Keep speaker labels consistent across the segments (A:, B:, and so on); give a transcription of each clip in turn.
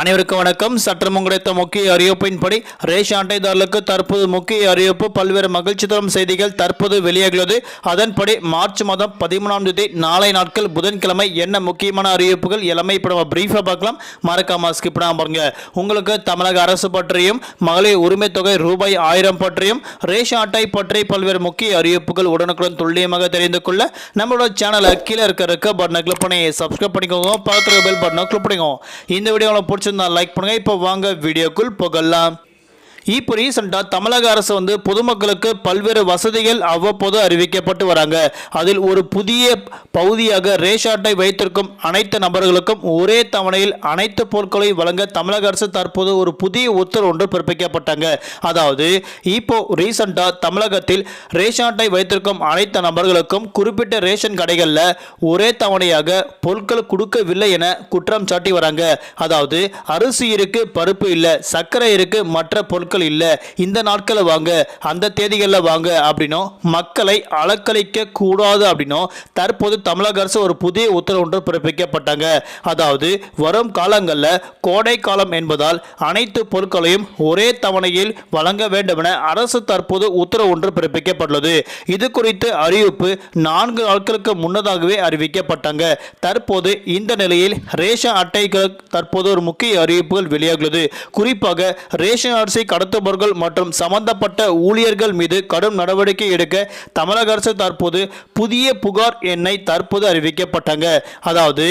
A: அனைவருக்கும் வணக்கம். சற்றம் கிடைத்த முக்கிய அறிவிப்பின்படி ரேஷன் அட்டைதாரர்களுக்கு தற்போது முக்கிய அறிவிப்பு பல்வேறு மகிழ்ச்சி தரும் செய்திகள் தற்போது வெளியாகியுள்ளது. அதன்படி மார்ச் மாதம் பதிமூணாம் தேதி நாளை நாட்கள் புதன்கிழமை என்ன முக்கியமான அறிவிப்புகள் எல்லாமே இப்போ நம்ம பிரீஃபாக பார்க்கலாம். மறக்காம ஸ்கிப் பாருங்க. உங்களுக்கு தமிழக அரசு பற்றியும் மகளிர் உரிமை தொகை ரூபாய் ஆயிரம் பற்றியும் ரேஷன் அட்டை பற்றி பல்வேறு முக்கிய அறிவிப்புகள் உடனுக்குடன் துல்லியமாக தெரிந்து கொள்ள நம்மளோட சேனலை கீழே இருக்க இருக்க பட்டனை கிளிக் பண்ணி சப்ஸ்கிரைப் பண்ணிக்கோங்க. பக்கத்தில் பெல் பட்டனை கிளிக் பண்ணிக்கோங்க. இந்த வீடியோவில் பிடிச்சிருந்தா லைக் பண்ணுங்க. இப்போ வாங்க வீடியோக்குள் போகலாம். இப்போ ரீசெண்டாக தமிழக அரசு வந்து பொதுமக்களுக்கு பல்வேறு வசதிகள் அவ்வப்போது அறிவிக்கப்பட்டு வராங்க. அதில் ஒரு புதிய பகுதியாக ரேஷன் அட்டை வைத்திருக்கும் அனைத்து நபர்களுக்கும் ஒரே தவணையில் அனைத்து பொருட்களையும் வழங்க தமிழக அரசு தற்போது ஒரு புதிய உத்தரவு ஒன்று பிறப்பிக்கப்பட்டாங்க. அதாவது இப்போ ரீசெண்டாக தமிழகத்தில் ரேஷன் அட்டை வைத்திருக்கும் அனைத்து நபர்களுக்கும் குறிப்பிட்ட ரேஷன் கடைகளில் ஒரே தவணையாக பொருட்கள் கொடுக்கவில்லை என குற்றம் சாட்டி வராங்க. அதாவது அரிசி இருக்கு பருப்பு இல்லை சர்க்கரை இருக்கு மற்ற பொருட்கள் இல்லை. இந்த நாட்களை வாங்க அந்த தேதிகளில் வாங்க அப்படின்னும். மக்களை அலக்களிக்க கூடாது அப்படின்னும். தற்போது தமிழக அரசு ஒரு புதிய உத்தரவு ஒன்று பிறப்பிக்கப்பட்டாங்க. அதாவது வரும் காலங்களில் கோடை காலம் என்பதால் அனைத்து பொருட்களையும் ஒரே தவணையில் வழங்க வேண்டும் என அரசு தற்போது உத்தரவு ஒன்று பிறப்பிக்கப்பட்டுள்ளது. இது குறித்து அறிவிப்பு நான்கு நாட்களுக்கு முன்னதாகவே அறிவிக்கப்பட்டாங்க. தற்போது இந்த நிலையில் ரேஷன் அட்டைகள் தற்போது ஒரு முக்கிய அறிவிப்புகள் வெளியாகுள்ளது குறிப்பாக ரேஷன் அரிசி கடன் மருத்துவர்கள் மற்றும் சம்பந்தப்பட்ட ஊழியர்கள் மீது கடும் நடவடிக்கை எடுக்க தமிழக அரசு தற்போது புதிய புகார் எண்ணை தற்போது அறிவிக்கப்பட்டாங்க. அதாவது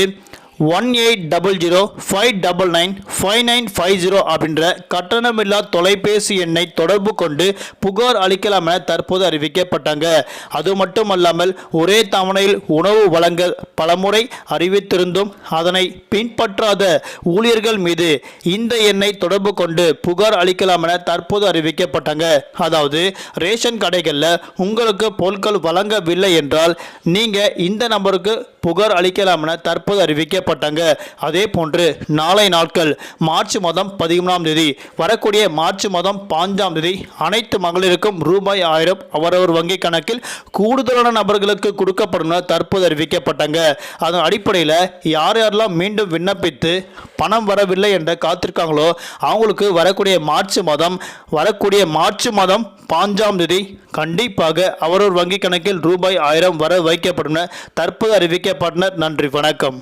A: one eight double zero five double nine five nine five zero அப்படின்ற கட்டணமில்லா தொலைபேசி எண்ணை தொடர்பு கொண்டு புகார் அளிக்கலாம் என தற்போது அறிவிக்கப்பட்டாங்க. அது மட்டுமல்லாமல் ஒரே தவணையில் உணவு வழங்க பலமுறை அறிவித்திருந்தும் அதனை பின்பற்றாத ஊழியர்கள் மீது இந்த எண்ணை தொடர்பு கொண்டு புகார் அளிக்கலாம் என தற்போது அறிவிக்கப்பட்டாங்க. அதாவது ரேஷன் கடைகளில் உங்களுக்கு பொருட்கள் வழங்கவில்லை என்றால் நீங்கள் இந்த நம்பருக்கு புகார் அளிக்கலாம் என தற்போது அறிவிக்கப்பட்டாங்க. அதே போன்று நாளை நாட்கள் மார்ச் மாதம் பதிமூணாம் தேதி வரக்கூடிய மார்ச் மாதம் பாஞ்சாம் தேதி அனைத்து மகளிருக்கும் ரூபாய் ஆயிரம் அவரவர் வங்கி கணக்கில் கூடுதலான நபர்களுக்கு கொடுக்கப்படும் என தற்போது அறிவிக்கப்பட்டாங்க. அதன் அடிப்படையில் யார் யாரெல்லாம் மீண்டும் விண்ணப்பித்து பணம் வரவில்லை என்ற காத்திருக்காங்களோ அவங்களுக்கு வரக்கூடிய மார்ச் மாதம் வரக்கூடிய மார்ச் மாதம் பாஞ்சாம் தேதி கண்டிப்பாக அவரவர் வங்கி கணக்கில் ரூபாய் ஆயிரம் வர வைக்கப்படும் தற்போது அறிவிக்க பட்னர் நன்றி வணக்கம்.